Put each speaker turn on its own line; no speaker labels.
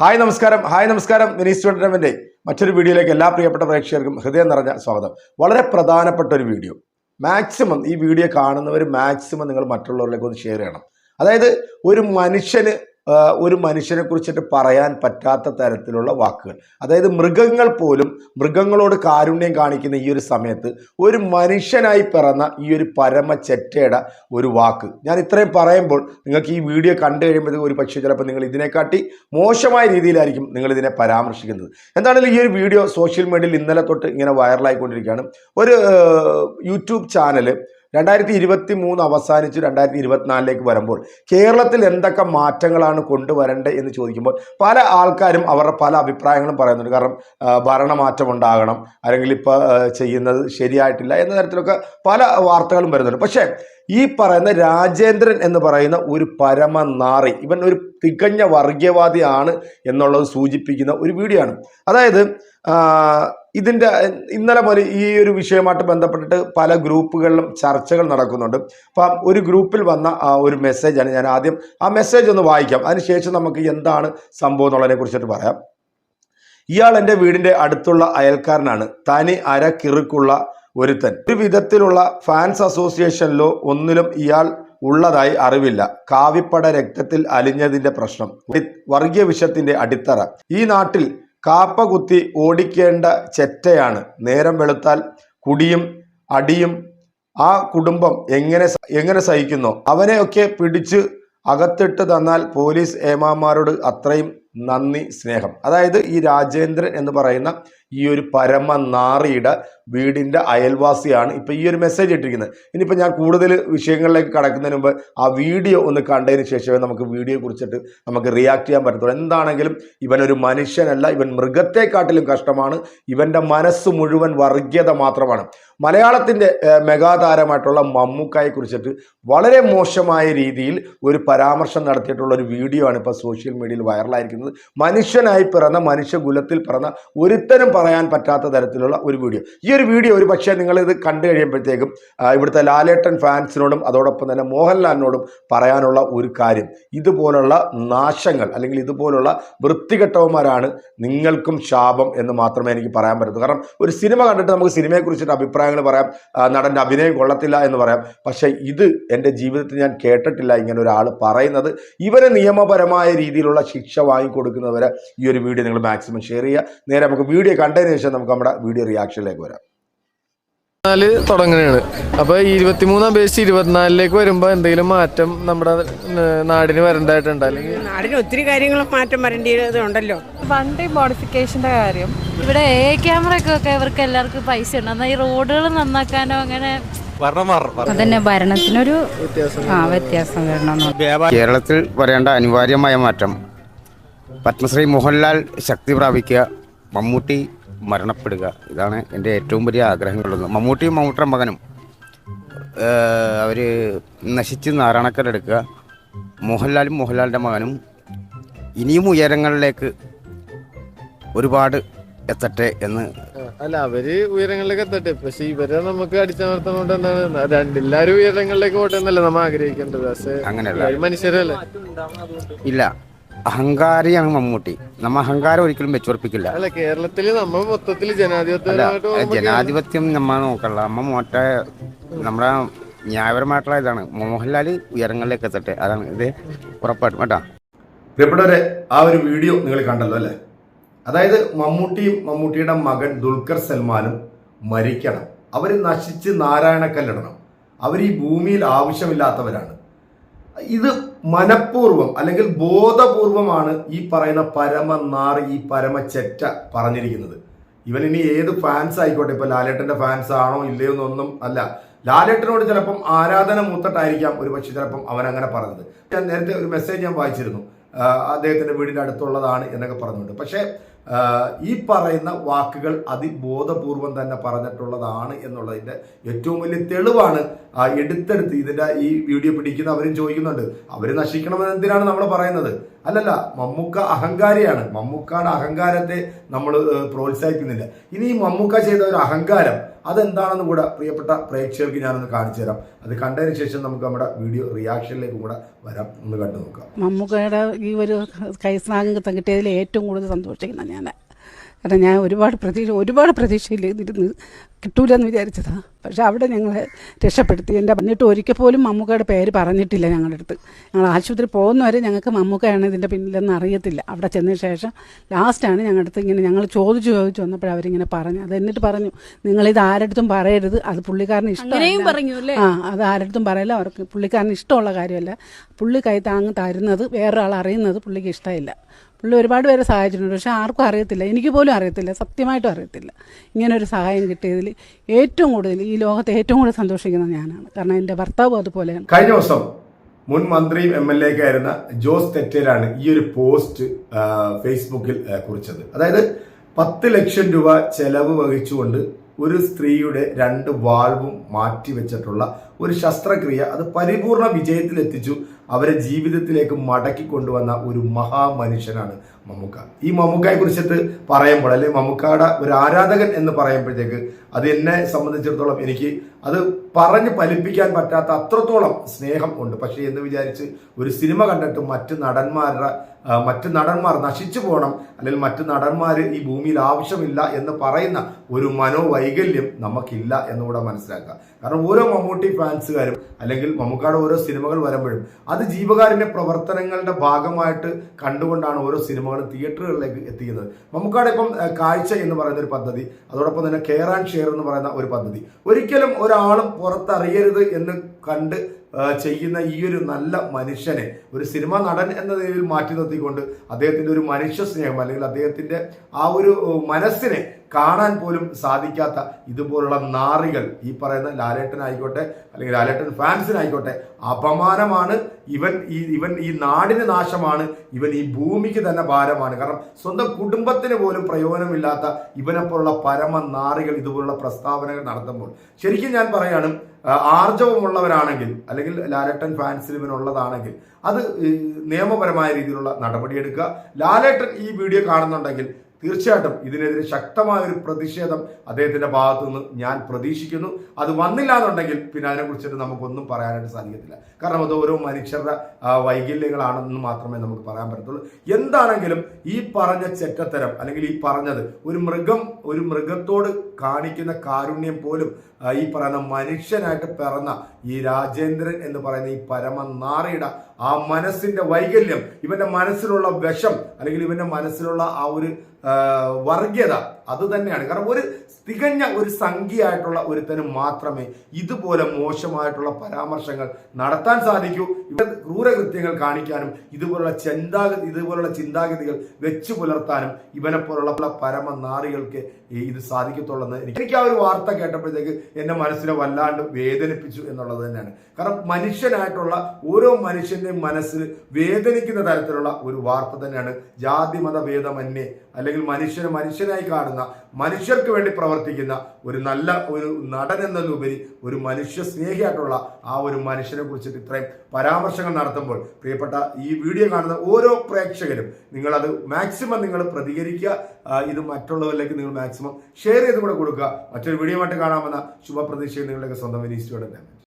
Hi നമസ്കാരം hi നമസ്കാരം. Vinees entertainment. മറ്റൊരു വീഡിയോയിലേക്ക് എല്ലാ പ്രിയപ്പെട്ട പ്രേക്ഷകർക്കും ഹൃദയം നിറഞ്ഞ സ്വാഗതം. വളരെ പ്രധാനപ്പെട്ട ഒരു വീഡിയോ. മാക്സിമം ഈ വീഡിയോ കാണുന്നവർ മാക്സിമം നിങ്ങൾ മറ്റുള്ളവരിലേക്ക് ഒന്ന് ഷെയർ ചെയ്യണം. അതായത് ഒരു മനുഷ്യന് ഒരു മനുഷ്യനെ കുറിച്ചിട്ട് പറയാൻ പറ്റാത്ത തരത്തിലുള്ള വാക്കുകൾ. അതായത് മൃഗങ്ങൾ പോലും മൃഗങ്ങളോട് കാരുണ്യം കാണിക്കുന്ന ഈ ഒരു സമയത്ത് ഒരു മനുഷ്യനായി പിറന്ന ഈ ഒരു പരമ ചെറ്റയുടെ ഒരു വാക്ക്. ഞാൻ ഇത്രയും പറയുമ്പോൾ നിങ്ങൾക്ക് ഈ വീഡിയോ കണ്ടു കഴിയുമ്പോൾ ഒരു പക്ഷേ ചിലപ്പോൾ നിങ്ങൾ ഇതിനെക്കാട്ടി മോശമായ രീതിയിലായിരിക്കും നിങ്ങൾ ഇതിനെ പരാമർശിക്കുന്നത്. എന്താണെങ്കിലും ഈ ഒരു വീഡിയോ സോഷ്യൽ മീഡിയയിൽ ഇന്നലെ തൊട്ട് ഇങ്ങനെ വൈറലായിക്കൊണ്ടിരിക്കുകയാണ്. ഒരു യൂട്യൂബ് ചാനൽ രണ്ടായിരത്തി ഇരുപത്തി മൂന്ന് അവസാനിച്ച് രണ്ടായിരത്തി ഇരുപത്തിനാലിലേക്ക് വരുമ്പോൾ കേരളത്തിൽ എന്തൊക്കെ മാറ്റങ്ങളാണ് കൊണ്ടുവരേണ്ടത് എന്ന് ചോദിക്കുമ്പോൾ പല ആൾക്കാരും അവരുടെ പല അഭിപ്രായങ്ങളും പറയുന്നുണ്ട്. കാരണം ഭരണമാറ്റം ഉണ്ടാകണം അല്ലെങ്കിൽ ഇപ്പോൾ ചെയ്യുന്നത് ശരിയായിട്ടില്ല എന്ന തരത്തിലൊക്കെ പല വാർത്തകളും വരുന്നുണ്ട്. പക്ഷേ ഈ പറയുന്ന രാജേന്ദ്രൻ എന്ന് പറയുന്ന ഒരു പരമ നാറി ഇവൻ ഒരു തികഞ്ഞ വർഗീയവാദിയാണ് എന്നുള്ളത് സൂചിപ്പിക്കുന്ന ഒരു വീഡിയോ ആണ്. അതായത് ഇതിന്റെ ഇന്നലെ മുതൽ ഈ ഒരു വിഷയമായിട്ട് ബന്ധപ്പെട്ടിട്ട് പല ഗ്രൂപ്പുകളിലും ചർച്ചകൾ നടക്കുന്നുണ്ട്. അപ്പം ഒരു ഗ്രൂപ്പിൽ വന്ന ആ ഒരു മെസ്സേജാണ് ഞാൻ ആദ്യം ആ മെസ്സേജ് ഒന്ന് വായിക്കാം. അതിനുശേഷം നമുക്ക് എന്താണ് സംഭവം എന്നുള്ളതിനെ കുറിച്ചിട്ട് പറയാം. ഇയാൾ എന്റെ വീടിന്റെ അടുത്തുള്ള അയൽക്കാരനാണ്. തനി അര കിറുക്കുള്ള ഒരുത്തൻ. ഒരു വിധത്തിലുള്ള ഫാൻസ് അസോസിയേഷനിലോ ഒന്നിലും ഇയാൾ ഉള്ളതായി അറിവില്ല. കാവിപ്പട രക്തത്തിൽ അലിഞ്ഞതിന്റെ പ്രശ്നം. വർഗീയ വിഷത്തിന്റെ അടിത്തറ. ഈ നാട്ടിൽ കാപ്പ കുത്തി ഓടിക്കേണ്ട ചെറ്റയാണ്. നേരം വെളുത്താൽ കുടിയും അടിയും ആ കുടുംബം എങ്ങനെ എങ്ങനെ സഹിക്കുന്നു? അവനെയൊക്കെ പിടിച്ച് അകത്തിട്ട് തന്നാൽ പോലീസ് ഏമാമാരോട് അത്രയും നന്ദി സ്നേഹം. അതായത് ഈ രാജേന്ദ്രൻ എന്ന് പറയുന്ന ഈ ഒരു പരമ നാറിയുടെ വീടിന്റെ അയൽവാസിയാണ് ഇപ്പം ഈ ഒരു മെസ്സേജ് ഇട്ടിരിക്കുന്നത്. ഇനിയിപ്പോൾ ഞാൻ കൂടുതൽ വിഷയങ്ങളിലേക്ക് കടക്കുന്നതിന് മുമ്പ് ആ വീഡിയോ ഒന്ന് കണ്ടതിന് ശേഷമേ നമുക്ക് വീഡിയോ കുറിച്ചിട്ട് നമുക്ക് റിയാക്ട് ചെയ്യാൻ പറ്റത്തുള്ളൂ. എന്താണെങ്കിലും ഇവനൊരു മനുഷ്യനല്ല ഇവൻ മൃഗത്തെക്കാട്ടിലും കഷ്ടമാണ് ഇവന്റെ മനസ്സ് മുഴുവൻ വർഗീയത മാത്രമാണ്. മലയാളത്തിന്റെ മെഗാതാരമായിട്ടുള്ള മമ്മൂക്കായെ കുറിച്ചിട്ട് വളരെ മോശമായ രീതിയിൽ ഒരു പരാമർശം നടത്തിയിട്ടുള്ള ഒരു വീഡിയോ ആണ് ഇപ്പോൾ സോഷ്യൽ മീഡിയയിൽ വൈറലായിരിക്കുന്നത് മനുഷ്യനായി പിറന്ന മനുഷ്യകുലത്തിൽ പിറന്ന ഒരുത്തനും പറയാൻ പറ്റാത്ത തരത്തിലുള്ള ഒരു വീഡിയോ ഈ ഒരു വീഡിയോ ഒരു പക്ഷേ ഇത് കണ്ടു കഴിയുമ്പോഴത്തേക്കും ഇവിടുത്തെ ലാലേട്ടൻ ഫാൻസിനോടും അതോടൊപ്പം തന്നെ മോഹൻലാലിനോടും പറയാനുള്ള ഒരു കാര്യം. ഇതുപോലുള്ള നാശങ്ങൾ അല്ലെങ്കിൽ ഇതുപോലുള്ള വൃത്തികെട്ടവന്മാരാണ് നിങ്ങൾക്കും ശാപം എന്ന് മാത്രമേ എനിക്ക് പറയാൻ പറ്റൂ കാരണം ഒരു സിനിമ കണ്ടിട്ട് നമുക്ക് സിനിമയെക്കുറിച്ചിട്ട് അഭിപ്രായങ്ങൾ പറയാം നടന്റെ അഭിനയം കൊള്ളത്തില്ല എന്ന് പറയാം. പക്ഷേ ഇത് എന്റെ ജീവിതത്തിൽ ഞാൻ കേട്ടിട്ടില്ല ഇങ്ങനെ ഒരാൾ പറയുന്നത്. ഇവരെ നിയമപരമായ രീതിയിലുള്ള ശിക്ഷ വാങ്ങിക്കൊടുക്കുന്നവരെ ഈ ഒരു വീഡിയോ നിങ്ങൾ മാക്സിമം ഷെയർ ചെയ്യുക. നേരെ നമുക്ക് വീഡിയോ കണ്ടതിന് ശേഷം നമുക്ക് നമ്മുടെ വീഡിയോ റിയാക്ഷനിലേക്ക് വരാം.
നാല് തുടങ്ങുകയാണ്. അപ്പൊ ഈ ഇരുപത്തിമൂന്ന് അപേക്ഷിച്ച് ഇരുപത്തിനാലിലേക്ക് വരുമ്പോ എന്തെങ്കിലും മാറ്റം നമ്മുടെ നാടിന് വരേണ്ടതായിട്ടുണ്ട്. അല്ലെങ്കിൽ
നാടിന് ഒത്തിരി കാര്യങ്ങൾ മാറ്റം വരേണ്ടതുണ്ടല്ലോ
വണ്ടി മോഡിഫിക്കേഷന്റെ കാര്യം ഇവിടെ എ ക്യാമറ ഒക്കെ ഇവർക്ക് എല്ലാവർക്കും പൈസ ഉണ്ട് എന്നാൽ ഈ റോഡുകൾ നന്നാക്കാനോ അങ്ങനെ അതന്നെ ഭരണത്തിനൊരു ആ വ്യത്യാസം വരണം
കേരളത്തിൽ വരേണ്ട അനിവാര്യമായ മാറ്റം. പത്മശ്രീ മോഹൻലാൽ ശക്തി പ്രാപിക്കുക. മമ്മൂട്ടി മരണപ്പെടുക. ഇതാണ് എന്റെ ഏറ്റവും വലിയ ആഗ്രഹങ്ങളുള്ളത്. മമ്മൂട്ടിയും മമ്മൂട്ടിയുടെ മകനും അവർ നശിച്ച് നാരായണക്കരെടുക്കുക മോഹൻലാലും മോഹൻലാലിന്റെ മകനും ഇനിയും ഉയരങ്ങളിലേക്ക് ഒരുപാട് എത്തട്ടെ എന്ന്
അല്ല അവർ ഉയരങ്ങളിലേക്ക് എത്തട്ടെ. പക്ഷെ ഇവരെ നമുക്ക് അടിച്ചമർത്തുന്നോണ്ട് എന്താണ്? രണ്ടെല്ലാരും ഉയരങ്ങളിലേക്ക് പോട്ടെ എന്നല്ലേ നമ്മ ആഗ്രഹിക്കേണ്ടത്. പക്ഷേ
അങ്ങനെയല്ല.
മനുഷ്യരല്ലേ?
ഇല്ല. അഹങ്കാരിയാണ് മമ്മൂട്ടി. നമ്മ അഹങ്കാരം ഒരിക്കലും വെച്ചുറപ്പിക്കില്ല.
അല്ല കേരളത്തിൽ നമ്മൾ മൊത്തത്തിൽ ജനാധിപത്യം
ജനാധിപത്യം നമ്മ നോക്കണ്ട. നമ്മ മോറ്റ നമ്മുടെ ന്യായപരമായിട്ടുള്ള ഇതാണ്. മോഹൻലാൽ ഉയരങ്ങളിലേക്ക് എത്തട്ടെ. അതാണ് ഇത് ഉറപ്പായിട്ടും. കേട്ടോ?
പ്രിയപ്പെട്ടവരെ ആ ഒരു വീഡിയോ നിങ്ങൾ കണ്ടല്ലോ അല്ലേ? അതായത് മമ്മൂട്ടിയും മമ്മൂട്ടിയുടെ മകൻ ദുൽഖർ സൽമാനും മരിക്കണം. അവർ നശിച്ച് നാരായണക്കല്ലിടണം. അവർ ഈ ഭൂമിയിൽ ആവശ്യമില്ലാത്തവരാണ്. ഇത് മനഃപൂർവം അല്ലെങ്കിൽ ബോധപൂർവമാണ് ഈ പറയുന്ന പരമ നാർ ഈ പരമ ചെറ്റ പറഞ്ഞിരിക്കുന്നത്. ഇവൻ ഇനി ഏത് ഫാൻസ് ആയിക്കോട്ടെ? ഇപ്പൊ ലാലേട്ടന്റെ ഫാൻസ് ആണോ ഇല്ലയോ എന്നൊന്നും അല്ല. ലാലേട്ടനോട് ചിലപ്പം ആരാധന മൂത്തട്ടായിരിക്കാം ഒരു പക്ഷെ ചിലപ്പം അവൻ അങ്ങനെ പറഞ്ഞത്. ഞാൻ നേരത്തെ ഒരു മെസ്സേജ് ഞാൻ വായിച്ചിരുന്നു. അദ്ദേഹത്തിന്റെ വീടിന്റെ അടുത്തുള്ളതാണ് എന്നൊക്കെ പറഞ്ഞുകൊണ്ട്. പക്ഷേ ഈ പറയുന്ന വാക്കുകൾ അതിബോധപൂർവം തന്നെ പറഞ്ഞിട്ടുള്ളതാണ് എന്നുള്ളതിന്റെ ഏറ്റവും വലിയ തെളിവാണ് എടുത്തെടുത്ത് ഇതിന്റെ ഈ വീഡിയോ പിടിക്കുന്ന അവരും ചോദിക്കുന്നുണ്ട്. അവർ നശിക്കണമെന്ന് എന്തിനാണ് നമ്മൾ പറയുന്നത്? അല്ലല്ല മമ്മൂക്ക അഹങ്കാരിയാണ്. മമ്മൂക്കയുടെ അഹങ്കാരത്തെ നമ്മൾ പ്രോത്സാഹിപ്പിക്കുന്നില്ല. ഇനി ഈ മമ്മൂക്ക ചെയ്ത ഒരു അഹങ്കാരം അതെന്താണെന്ന് കൂടെ പ്രിയപ്പെട്ട പ്രേക്ഷകർക്ക് ഞാനൊന്ന് കാണിച്ചു തരാം. അത് കണ്ടതിന് ശേഷം നമുക്ക് നമ്മുടെ വീഡിയോ റിയാക്ഷനിലേക്ക് കൂടെ വരാം. ഒന്ന് കണ്ടു നോക്കാം
മമ്മൂക്കയുടെ ഈ ഒരു കൈസ്നാഗം കിട്ടിയതിൽ ഏറ്റവും കൂടുതൽ സന്തോഷിക്കുന്ന ഞാൻ കാരണം ഞാൻ ഒരുപാട് പ്രതീക്ഷ ഒരുപാട് പ്രതീക്ഷയിൽ ഇതിരുന്ന് കിട്ടൂലെന്ന് വിചാരിച്ചതാണ് പക്ഷെ അവിടെ ഞങ്ങളെ രക്ഷപ്പെടുത്തി. എന്റെ പറഞ്ഞിട്ട് ഒരിക്കൽ പോലും മമ്മൂക്കയുടെ പേര് പറഞ്ഞിട്ടില്ല ഞങ്ങളുടെ അടുത്ത്. ഞങ്ങൾ ആശുപത്രി പോകുന്നവരെ ഞങ്ങൾക്ക് മമ്മൂക്കയാണ് ഇതിന്റെ പിന്നിലെന്ന് അറിയത്തില്ല. അവിടെ ചെന്നതിന് ശേഷം ലാസ്റ്റാണ് ഞങ്ങളുടെ അടുത്ത് ഇങ്ങനെ ഞങ്ങൾ ചോദിച്ചു ചോദിച്ചു വന്നപ്പോൾ അവരിങ്ങനെ പറഞ്ഞു. അത് എന്നിട്ട് പറഞ്ഞു നിങ്ങളിത് ആരടുത്തും പറയരുത്. അത് പുള്ളിക്കാരന് ഇഷ്ടം പറഞ്ഞു ആ അത് ആരടുത്തും പറയില്ല. അവർക്ക് പുള്ളിക്കാരന് ഇഷ്ടമുള്ള കാര്യമല്ല. പുള്ളി കൈ താങ്ങ് തരുന്നത് വേറൊരാൾ അറിയുന്നത് പുള്ളിക്ക് ഇഷ്ടമില്ല. പുള്ളി ഒരുപാട് പേരെ സഹായിച്ചിട്ടുണ്ട്. പക്ഷെ ആർക്കും അറിയത്തില്ല. എനിക്ക് പോലും അറിയത്തില്ല. സത്യമായിട്ടും അറിയത്തില്ല. ഇങ്ങനൊരു സഹായം കിട്ടിയതിൽ ഏറ്റവും കൂടുതൽ ഈ ലോകത്തെ ഏറ്റവും കൂടുതൽ സന്തോഷിക്കുന്നത് ഞാനാണ്. കാരണം എന്റെ ഭർത്താവും അതുപോലെയാണ്
കഴിഞ്ഞ ദിവസം മുൻ മന്ത്രിയും എം എൽ എ ആയിരുന്ന ജോസ് തെറ്റേരാണ് ഈ ഒരു പോസ്റ്റ് ഫേസ്ബുക്കിൽ കുറിച്ചത്. അതായത് പത്ത് ലക്ഷം രൂപ ചെലവ് വഹിച്ചുകൊണ്ട് ഒരു സ്ത്രീയുടെ രണ്ട് വാൾവും മാറ്റിവെച്ചിട്ടുള്ള ഒരു ശസ്ത്രക്രിയ അത് പരിപൂർണ വിജയത്തിലെത്തിച്ചു. അവരെ ജീവിതത്തിലേക്ക് മടക്കി കൊണ്ടുവന്ന ഒരു മഹാമനുഷ്യനാണ് മമ്മൂക്ക. ഈ മമ്മൂക്കയെ കുറിച്ചിട്ട് പറയുമ്പോൾ അല്ലെ മമ്മൂക്കയുടെ ഒരു ആരാധകൻ എന്ന് പറയുമ്പോഴത്തേക്ക് അത് എന്നെ സംബന്ധിച്ചിടത്തോളം എനിക്ക് അത് പറഞ്ഞ് ഫലിപ്പിക്കാൻ പറ്റാത്ത അത്രത്തോളം സ്നേഹം ഉണ്ട്. പക്ഷേ എന്ന് വിചാരിച്ച് ഒരു സിനിമ കണ്ടിട്ട് മറ്റ് നടന്മാരുടെ മറ്റ് നടന്മാർ നശിച്ചു പോകണം അല്ലെങ്കിൽ മറ്റ് നടന്മാർ ഈ ഭൂമിയിൽ ആവശ്യമില്ല എന്ന് പറയുന്ന ഒരു മനോവൈകല്യം നമുക്കില്ല എന്നുകൂടെ മനസ്സിലാക്കുക. കാരണം ഓരോ മമ്മൂട്ടി ഫാൻസുകാരും അല്ലെങ്കിൽ മമ്മൂക്കാട് ഓരോ സിനിമകൾ വരുമ്പോഴും അത് ജീവകാരുണ്യ പ്രവർത്തനങ്ങളുടെ ഭാഗമായിട്ട് കണ്ടുകൊണ്ടാണ് ഓരോ സിനിമകളും തിയേറ്ററുകളിലേക്ക് എത്തിക്കുന്നത്. മമ്മൂക്കാട് ഇപ്പം കാഴ്ച എന്ന് പറയുന്ന ഒരു പദ്ധതി അതോടൊപ്പം തന്നെ കെയർ ആൻഡ് ഷെയർ എന്ന് പറയുന്ന ഒരു പദ്ധതി. ഒരിക്കലും ഒരാളും പുറത്തറിയരുത് എന്ന് കണ്ട് ചെയ്യുന്ന ഈ ഒരു നല്ല മനുഷ്യനെ ഒരു സിനിമ നടൻ എന്ന നിലയിൽ മാറ്റി നിർത്തിക്കൊണ്ട് അദ്ദേഹത്തിന്റെ ഒരു മനുഷ്യ സ്നേഹം അല്ലെങ്കിൽ അദ്ദേഹത്തിന്റെ ആ ഒരു മനസ്സിനെ കാണാൻ പോലും സാധിക്കാത്ത ഇതുപോലുള്ള നാറികൾ ഈ പറയുന്ന ലാലേട്ടനായിക്കോട്ടെ അല്ലെങ്കിൽ ലാലേട്ടൻ ഫാൻസിനായിക്കോട്ടെ അപമാനമാണ്. ഇവൻ ഈ ഇവൻ ഈ നാടിന് നാശമാണ്. ഇവൻ ഈ ഭൂമിക്ക് തന്നെ ഭാരമാണ്. കാരണം സ്വന്തം കുടുംബത്തിന് പോലും പ്രയോജനമില്ലാത്ത ഇവനെപ്പോലുള്ള പരമ നാറികൾ ഇതുപോലുള്ള പ്രസ്താവനകൾ നടത്തുമ്പോൾ. ശരിക്കും ഞാൻ പറയാണ് ആ, ആർജവമുള്ളവരാണെങ്കിൽ അല്ലെങ്കിൽ ലാലേട്ടൻ ഫാൻസിൽ ഇവനുള്ളതാണെങ്കിൽ അത് നിയമപരമായ രീതിയിലുള്ള നടപടിയെടുക്കുക. ലാലേട്ടൻ ഈ വീഡിയോ കാണുന്നുണ്ടെങ്കിൽ തീർച്ചയായിട്ടും ഇതിനെതിരെ ശക്തമായ ഒരു പ്രതിഷേധം അദ്ദേഹത്തിന്റെ ഭാഗത്തു നിന്ന് ഞാൻ പ്രതീക്ഷിക്കുന്നു. അത് വന്നില്ല എന്നുണ്ടെങ്കിൽ പിന്നെ അതിനെക്കുറിച്ചിട്ട് നമുക്കൊന്നും പറയാനായിട്ട് സാധിക്കത്തില്ല. കാരണം അത് ഓരോ മനുഷ്യരുടെ വൈകല്യങ്ങളാണെന്ന് മാത്രമേ നമുക്ക് പറയാൻ പറ്റത്തുള്ളൂ. എന്താണെങ്കിലും ഈ പറഞ്ഞ ചെറ്റത്തരം അല്ലെങ്കിൽ ഈ പറഞ്ഞത് ഒരു മൃഗം ഒരു മൃഗത്തോട് കാണിക്കുന്ന കാരുണ്യം പോലും ഈ പറയുന്ന മനുഷ്യനായിട്ട് പിറന്ന ഈ രാജേന്ദ്രൻ എന്ന് പറയുന്ന ഈ പരമനാറിയുടെ ആ മനസ്സിന്റെ വൈകല്യം ഇവന്റെ മനസ്സിലുള്ള വിഷം അല്ലെങ്കിൽ ഇവന്റെ മനസ്സിലുള്ള ആ ഒരു വർഗീയത അത് തന്നെയാണ്. കാരണം ഒരു തികഞ്ഞ ഒരു സംഖ്യയായിട്ടുള്ള ഒരുത്തന് മാത്രമേ ഇതുപോലെ മോശമായിട്ടുള്ള പരാമർശങ്ങൾ നടത്താൻ സാധിക്കൂ. ഇവിടെ ക്രൂരകൃത്യങ്ങൾ കാണിക്കാനും ഇതുപോലുള്ള ചിന്താഗതി ഇതുപോലുള്ള ചിന്താഗതികൾ വെച്ചു പുലർത്താനും ഇവനെ പോലുള്ള പരമനാറികൾക്ക് ഇത് സാധിക്കത്തുള്ളെന്ന് എനിക്ക് ആ ഒരു വാർത്ത കേട്ടപ്പോഴത്തേക്ക് എന്റെ മനസ്സിനെ വല്ലാണ്ട് വേദനിപ്പിച്ചു എന്നുള്ളത് തന്നെയാണ്. കാരണം മനുഷ്യനായിട്ടുള്ള ഓരോ മനുഷ്യന്റെയും മനസ്സിൽ വേദനിക്കുന്ന തരത്തിലുള്ള ഒരു വാർത്ത തന്നെയാണ് ജാതി മത ഭേദമന്യേ അല്ലെങ്കിൽ മനുഷ്യനെ മനുഷ്യനായി കാണുന്ന മനുഷ്യർക്ക് വേണ്ടി പ്രവർത്തിക്കുന്ന ഒരു നല്ല ഒരു നടൻ എന്നതിലുപരി ഒരു മനുഷ്യ സ്നേഹിയായിട്ടുള്ള ആ ഒരു മനുഷ്യനെ കുറിച്ചിട്ട് ഇത്രയും പരാമർശങ്ങൾ നടത്തുമ്പോൾ പ്രിയപ്പെട്ട ഈ വീഡിയോ കാണുന്ന ഓരോ പ്രേക്ഷകരും നിങ്ങളത് മാക്സിമം നിങ്ങൾ പ്രതികരിക്കുക. ഇത് മറ്റുള്ളവരിലേക്ക് നിങ്ങൾ മാക്സിമം ഷെയർ ചെയ്ത് കൂടെ കൊടുക്കുക. മറ്റൊരു വീഡിയോ ആയിട്ട് കാണാമെന്ന ശുഭപ്രതീക്ഷയിൽ നിങ്ങളുടെയൊക്കെ സ്വന്തം വിനീസ്റ്റോടെ